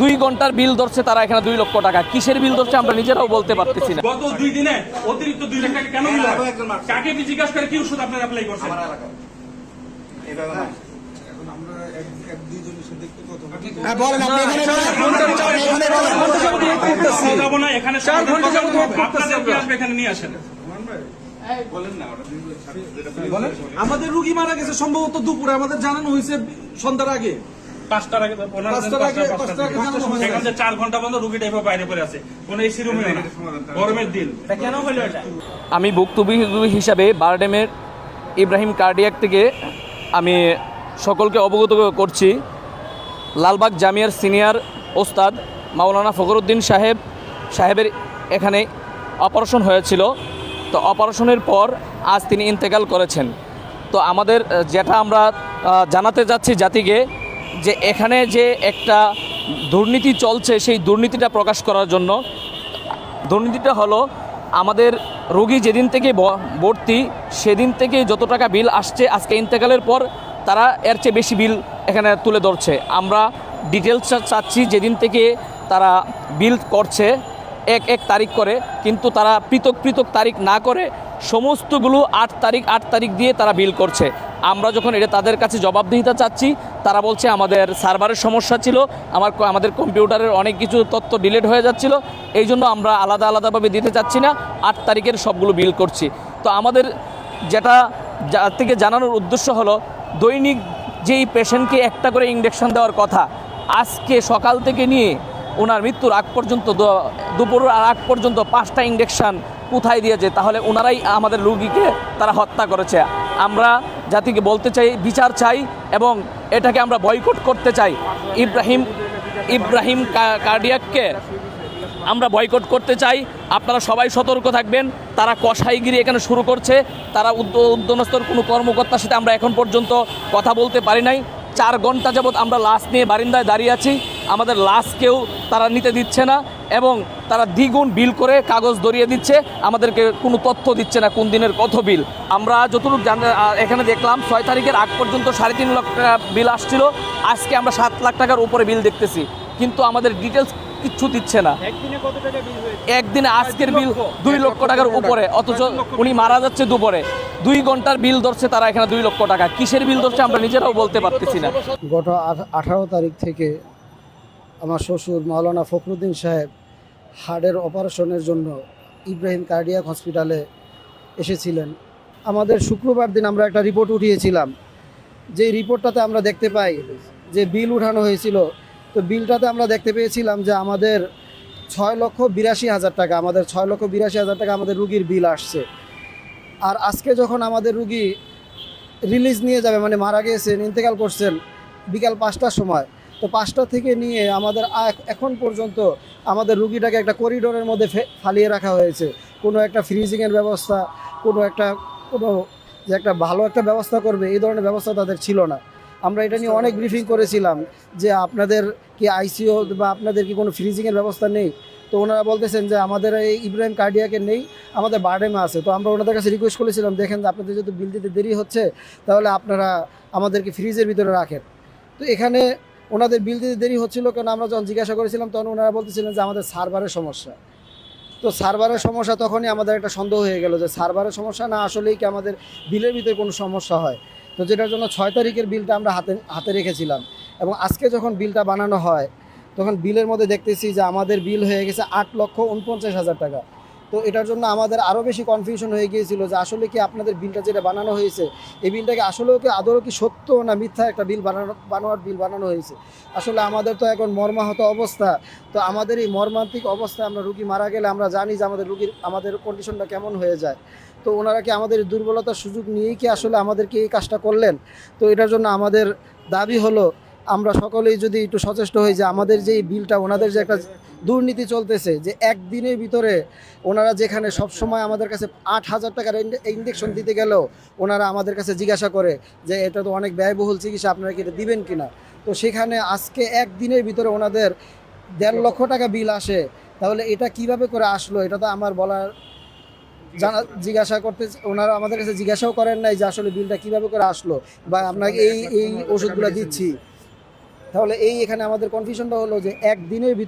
দুই ঘণ্টার বিল ধরছে তারা এখানে দুই লক্ষ টাকা। কিসের বিল ধরছে আমরা নিজেরাও বলতে পারতেছি না। গত দুই দিনে অতিরিক্ত দুই লাখ টাকা কেন দিল কাকে কি জিজ্ঞাসা করে কি ওষুধ আপনারা অ্যাপ্লাই করছেন? হ্যাঁ, বলেন আপনি এখানে এখানে বলেন কোথাও যাব না এখানে চার ঘণ্টা আপনাদের কি আসবে? এখানে নিয়ে আসেন? আমাদের রুগী মারা গেছে সম্ভবত দুপুরে। আমাদের জানানো হয়েছে সন্ধ্যার আগে। পাঁচটার আগে পাঁচটার আগে- পাঁচটা, পাঁচটার আগে পাঁচটা, জানানো হয়েছে। সেখান থেকে চার ঘণ্টা বন্ধ রুগীটা এভাবে বাইরে পড়ে আছে। কোনো এসি রুমে গরমের দিন। আমি ভুক্তভোগী হিসাবে বারডেমের ইব্রাহিম কার্ডিয়াক থেকে আমি সকলকে অবগত করছি। লালবাগ জামিয়ার সিনিয়র ওস্তাদ মাওলানা ফখরুদ্দিন সাহেব সাহেবের এখানে অপারেশন হয়েছিল। তো অপারেশনের পর আজ তিনি ইন্তেকাল করেছেন। তো আমাদের যেটা আমরা জানাতে যাচ্ছি জাতিকে যে এখানে যে একটা দুর্নীতি চলছে, সেই দুর্নীতিটা প্রকাশ করার জন্য। দুর্নীতিটা হলো, আমাদের রোগী যেদিন থেকে ভর্তি, সেদিন থেকে যত টাকা বিল আসছে, আজকে ইন্তেকালের পর তারা এর চেয়ে বেশি বিল এখানে তুলে ধরছে। আমরা ডিটেলস চাচ্ছি যেদিন থেকে তারা বিল করছে, এক এক তারিখ করে। কিন্তু তারা পৃথক পৃথক তারিখ না করে, সমস্তগুলো আট তারিখ আট তারিখ দিয়ে তারা বিল করছে। আমরা যখন এটা তাদের কাছে জবাবদিহিতা চাচ্ছি, তারা বলছে আমাদের সার্ভারের সমস্যা ছিল, আমার আমাদের কম্পিউটারের অনেক কিছু তথ্য ডিলেট হয়ে যাচ্ছিল, এই জন্য আমরা আলাদা আলাদাভাবে দিতে চাচ্ছি না, আট তারিখের সবগুলো বিল করছি। তো আমাদের যেটা যার থেকে জানানোর উদ্দেশ্য হলো, দৈনিক যেই পেশেন্টকে একটা করে ইঞ্জেকশন দেওয়ার কথা, আজকে সকাল থেকে নিয়ে ওনার মৃত্যুর আগ পর্যন্ত দুপুর দুপুরের আগ পর্যন্ত পাঁচটা ইঞ্জেকশন কোথায় দিয়েছে, তাহলে ওনারাই আমাদের রুগীকে তারা হত্যা করেছে। আমরা জাতিকে বলতে চাই, বিচার চাই এবং এটাকে আমরা বয়কট করতে চাই। ইব্রাহিম ইব্রাহিম কার্ডিয়াককে আমরা বয়কট করতে চাই। আপনারা সবাই সতর্ক থাকবেন। তারা কষাইগিরি এখানে শুরু করছে। তারা উদ্য- উদ্যমস্তর কোনো কর্মকর্তার সাথে আমরা এখন পর্যন্ত কথা বলতে পারি নাই। চার ঘণ্টা যাবৎ আমরা লাশ নিয়ে বারিন্দায় দাঁড়িয়ে আছি। আমাদের লাশ কেউ তারা নিতে দিচ্ছে না। এবং তারা দ্বিগুণ বিল করে কাগজ ধরিয়ে দিচ্ছে। আমাদেরকে কোনো তথ্য দিচ্ছে না কোন দিনের কত বিল। আমরা যতটুকু জান এখানে দেখলাম ছয় তারিখের আগ পর্যন্ত সাড়ে তিন লাখ টাকা বিল আসছিল। আজকে আমরা সাত লাখ টাকার উপরে বিল দেখতেছি। কিন্তু আমাদের ডিটেলস কিচ্ছু দিচ্ছে না। একদিনে আজকের বিল দুই লক্ষ টাকার উপরে। অথচ উনি মারা যাচ্ছে দুপুরে। দুই ঘণ্টার বিল ধরছে তারা এখানে দুই লক্ষ টাকা। কিসের বিল ধরছে আমরা নিজেরাও বলতে পারতেছি না। গত আঠারো তারিখ থেকে আমার শ্বশুর মাওলানা ফখরুদ্দিন সাহেব হার্টের অপারেশনের জন্য ইব্রাহিম কার্ডিয়াক হসপিটালে এসেছিলেন। আমাদের শুক্রবার দিন আমরা একটা রিপোর্ট উঠিয়েছিলাম। যে রিপোর্টটাতে আমরা দেখতে পাই যে বিল উঠানো হয়েছিল, তো বিলটাতে আমরা দেখতে পেয়েছিলাম যে আমাদের ছয় লক্ষ বিরাশি হাজার টাকা, আমাদের ছয় লক্ষ বিরাশি হাজার টাকা আমাদের রুগীর বিল আসছে। আর আজকে যখন আমাদের রুগী রিলিজ নিয়ে যাবে মানে মারা গিয়েছেন, ইন্তেকাল করছেন বিকাল পাঁচটার সময় তো পাঁচটা থেকে নিয়ে আমাদের এখন পর্যন্ত আমাদের রুগীটাকে একটা করিডোরের মধ্যে ফালিয়ে রাখা হয়েছে। কোনো একটা ফ্রিজিংয়ের ব্যবস্থা, কোনো একটা, কোনো যে একটা ভালো একটা ব্যবস্থা করবে, এই ধরনের ব্যবস্থা তাদের ছিল না। আমরা এটা নিয়ে অনেক ব্রিফিং করেছিলাম যে আপনাদের কি আইসিও বা আপনাদের কি কোনো ফ্রিজিংয়ের ব্যবস্থা নেই? তো ওনারা বলতেছেন যে আমাদের এই ইব্রাহিম কার্ডিয়াকে নেই, আমাদের বার্ডেমে আছে। তো আমরা ওনাদের কাছে রিকোয়েস্ট করেছিলাম, দেখেন যে আপনাদের যদি বিল দিতে দেরি হচ্ছে, তাহলে আপনারা আমাদেরকে ফ্রিজের ভিতরে রাখেন। তো এখানে ওনাদের বিল দিতে দেরি হচ্ছিল কারণ আমরা যখন জিজ্ঞাসা করেছিলাম, তখন ওনারা বলতেছিলেন যে আমাদের সার্ভারের সমস্যা। তো সার্ভারের সমস্যা তখনই আমাদের একটা সন্দেহ হয়ে গেল যে সার্ভারের সমস্যা না আসলেই কি আমাদের বিলের ভিতরে কোনো সমস্যা হয়। তো যেটার জন্য ছয় তারিখের বিলটা আমরা হাতে হাতে রেখেছিলাম এবং আজকে যখন বিলটা বানানো হয়, তখন বিলের মধ্যে দেখতেছি যে আমাদের বিল হয়ে গেছে আট লক্ষ উনপঞ্চাশ হাজার টাকা। তো এটার জন্য আমাদের আরও বেশি কনফিউশন হয়ে গিয়েছিল যে আসলে কি আপনাদের বিলটা যেটা বানানো হয়েছে, এই বিলটাকে আসলেও কি আদৌ কি সত্য না মিথ্যা একটা বিল বানানো বানোয়ার বিল বানানো হয়েছে? আসলে আমাদের তো এখন মর্মাহত অবস্থা। তো আমাদের এই মর্মান্তিক অবস্থায় আমরা রুগী মারা গেলে আমরা জানি যে আমাদের রুগীর, আমাদের কন্ডিশনটা কেমন হয়ে যায়। তো ওনারা কি আমাদের দুর্বলতার সুযোগ নিয়েই কি আসলে আমাদেরকে এই কাজটা করলেন? তো এটার জন্য আমাদের দাবি হলো, আমরা সকলেই যদি একটু সচেষ্ট হই যে আমাদের যে বিলটা, ওনাদের যে একটা দুর্নীতি চলতেছে যে একদিনের ভিতরে ওনারা যেখানে সবসময় আমাদের কাছে আট হাজার টাকার ইঞ্জেকশন দিতে গেলেও ওনারা আমাদের কাছে জিজ্ঞাসা করে যে এটা তো অনেক ব্যয়বহুল চিকিৎসা, আপনারা কি এটা দিবেন কিনা? তো সেখানে আজকে একদিনের ভিতরে ওনাদের দেড় লক্ষ টাকা বিল আসে, তাহলে এটা কীভাবে করে আসলো এটা তো আমার বলার জানা জিজ্ঞাসা করতে ওনারা আমাদের কাছে জিজ্ঞাসাও করেন নাই যে আসলে বিলটা কীভাবে করে আসলো বা আপনাকে এই এই ওষুধগুলো দিচ্ছি। তাহলে এই এখানে আমাদের কনফিউশনটা হলো যে একদিনের ভিতর